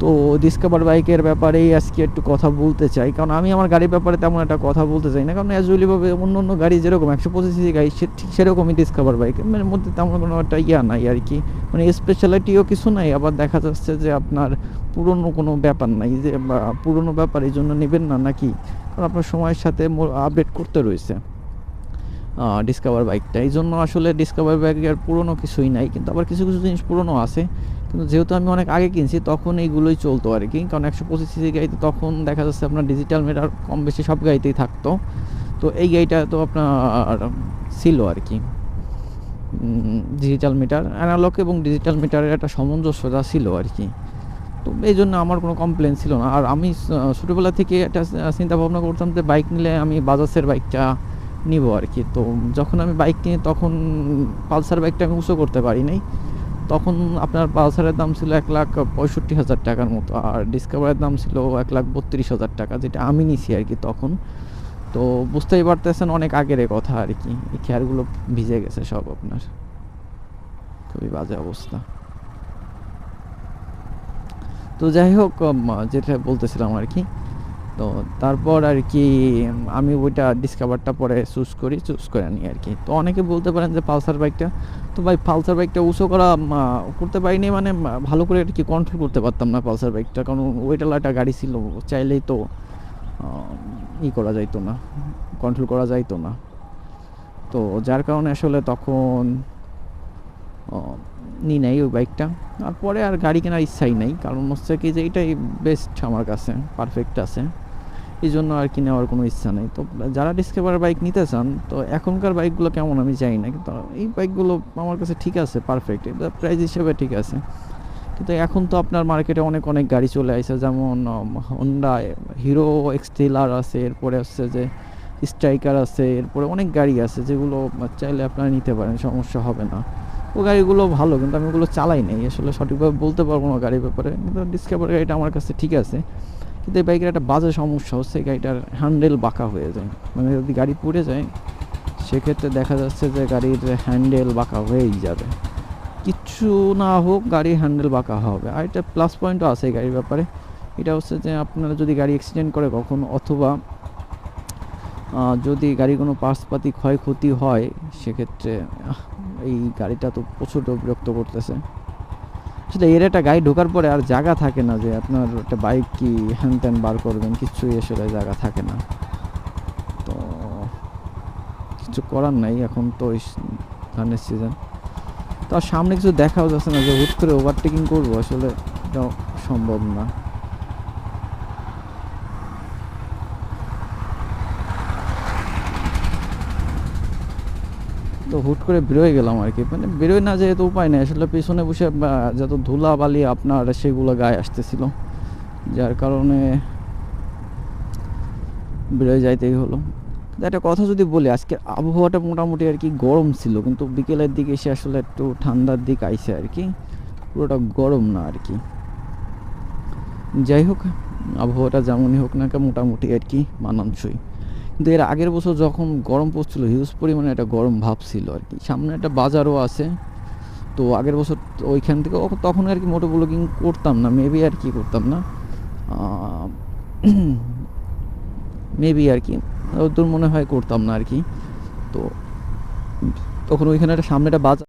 তো ডিসকভার বাইকের ব্যাপারেই আজকে একটু কথা বলতে চাই। কারণ আমি আমার গাড়ির ব্যাপারে তেমন একটা কথা বলতে চাই না। কারণ অ্যাজুয়ালিভাবে অন্য অন্য গাড়ি যেরকম একশো পঁচিশ গাড়ি, সে ঠিক সেরকমই ডিসকভার বাইক মধ্যে তেমন কোনো একটা ইয়া নাই আর কি। মানে স্পেশালিটিও কিছু নাই, আবার দেখা যাচ্ছে যে আপনার পুরনো কোনো ব্যাপার নাই যে পুরনো ব্যাপার এই জন্য নেবেন না নাকি? কারণ আপনার সময়ের সাথে আপডেট করতে রয়েছে। ডিসকভার বাইকটা এই জন্য আসলে ডিসকভার বাইকের পুরনো কিছুই নাই। কিন্তু আবার কিছু কিছু জিনিস পুরনো আছে। কিন্তু যেহেতু আমি অনেক আগে কিনছি, তখন এইগুলোই চলতো আর কি। কারণ একশো পঁচিশ সিসি গাড়িতে তখন দেখা যাচ্ছে আপনার ডিজিটাল মিটার কম বেশি সব গাড়িতেই থাকতো। তো এই গাড়িটা তো আপনার ছিল আর কি। ডিজিটাল মিটার অ্যানালগ এবং ডিজিটাল মিটারের একটা সামঞ্জস্যতা ছিল আর কি। তো এই জন্য আমার কোনো কমপ্লেন ছিল না। আর আমি ছোটোবেলা থেকে একটা চিন্তা ভাবনা করতাম যে বাইক নিলে আমি বাজাজের বাইকটা নিব আর কি। তো যখন আমি বাইক কিনি, তখন পালসার বাইকটা আমি উঁচু করতে পারি নাই। তখন আপনার পালসারের দাম ছিল এক লাখ পঁয়ষট্টি হাজার টাকার মতো, আর ডিসকভারের দাম ছিল এক লাখ বত্রিশ হাজার টাকা, যেটা আমি নিছি আর কি তখন। তো বুঝতেই পারতেছেন অনেক আগের কথা আর কি, এই খেয়ারগুলো ভিজে গেছে সব আপনার। খুবই বাজে অবস্থা। তো যাই হোক যেটা বলতেছিলাম আর কি তো তারপর আর কি, আমি ওইটা ডিসকভারটা পরে চুজ করি চুজ করে আনি আর কি। তো অনেকে বলতে পারেন যে পালসার বাইকটা তো ভাই পালসার বাইকটা উঁচু করা করতে পারিনি মানে ভালো করে আর কি কন্ট্রোল করতে পারতাম না পালসার বাইকটা কারণ ওইটালা একটা গাড়ি ছিল, চাইলেই তো ই করা যাইতো না কন্ট্রোল করা যাইতো না। তো যার কারণে আসলে তখন নি নাই ওই বাইকটা আর পরে আর গাড়ি কেনার ইচ্ছাই নাই, কারণ হচ্ছে কি যে এটাই বেস্ট আমার কাছে পারফেক্ট আছে। এই জন্য আর কি নেওয়ার কোনো ইচ্ছা নেই। তো যারা ডিসকভার বাইক নিতে চান, তো এখনকার বাইকগুলো কেমন আমি জানি না, কিন্তু এই বাইকগুলো আমার কাছে ঠিক আছে পারফেক্ট এটা প্রাইস হিসেবে ঠিক আছে। কিন্তু এখন তো আপনার মার্কেটে অনেক অনেক গাড়ি চলে আসে যেমন হন্ডা হিরো এক্সটেলার আছে, এরপরে হচ্ছে যে স্ট্রাইকার আছে, এরপরে অনেক গাড়ি আছে, যেগুলো চাইলে আপনারা নিতে পারেন, সমস্যা হবে না। ও গাড়িগুলো ভালো, কিন্তু আমি ওগুলো চালাই নাই, আসলে সঠিকভাবে বলতে পারব না গাড়ির ব্যাপারে, কিন্তু ডিসকভার গাড়িটা আমার কাছে ঠিক আছে। কিন্তু এই বাইকের একটা বাজে সমস্যা হচ্ছে গাড়িটার হ্যান্ডেল বাঁকা হয়ে যায়। মানে যদি গাড়ি পড়ে যায়, সেক্ষেত্রে দেখা যাচ্ছে যে গাড়ির হ্যান্ডেল বাঁকা হয়েই যাবে। কিচ্ছু না হোক গাড়ির হ্যান্ডেল বাঁকা হবে। আর এটা প্লাস পয়েন্টও আছে এই গাড়ির ব্যাপারে। এটা হচ্ছে যে আপনারা যদি গাড়ি অ্যাক্সিডেন্ট করে কখনো, অথবা যদি গাড়ির কোনো পার্টসপাতি ক্ষয়ক্ষতি হয়, সেক্ষেত্রে এই গাড়িটা তো প্রচুর বিরক্ত করতেছে। আসলে এর একটা গাড়ি ঢোকার পরে আর জায়গা থাকে না যে আপনার একটা বাইক কি হ্যান ত্যান বার করবেন, কিছুই আসলে জায়গা থাকে না। তো কিছু করার নাই এখন তো ওই ধানের সিজন তো সামনে কিছু দেখাও যাচ্ছে না যে হুট করে ওভারটেকিং করব, আসলে এটাও সম্ভব না। তো হুট করে বেরোয় গেলাম আর কি। মানে বেরোয় না যেহেতু উপায় নেই, আসলে পিছনে বসে যত ধুলা বালি আপনার, সেগুলো গায়ে আসতেছিল। যার কারণে বেরোয় যাইতেই হলো। একটা কথা যদি বলি, আজকে আবহাওয়াটা মোটামুটি আর কি গরম ছিল, কিন্তু বিকেলের দিকে এসে আসলে একটু ঠান্ডার দিক আইছে আর কি। পুরোটা গরম না আর কি। যাই হোক, আবহাওয়াটা যেমনই হোক না মোটামুটি আর কি মানানসই। কিন্তু এর আগের বছর যখন গরম পড়ছিল হিউজ পরিমাণে একটা গরম ভাব ছিল আর কি। সামনে একটা বাজারও আছে, তো আগের বছর ওইখান থেকে তখন আর কি মোটো ব্লগিং করতাম না মেবি আর কি করতাম না। মেবি আর কি তোর মনে হয় করতাম না আর কি। তো তখন ওইখানে একটা সামনে একটা বাজার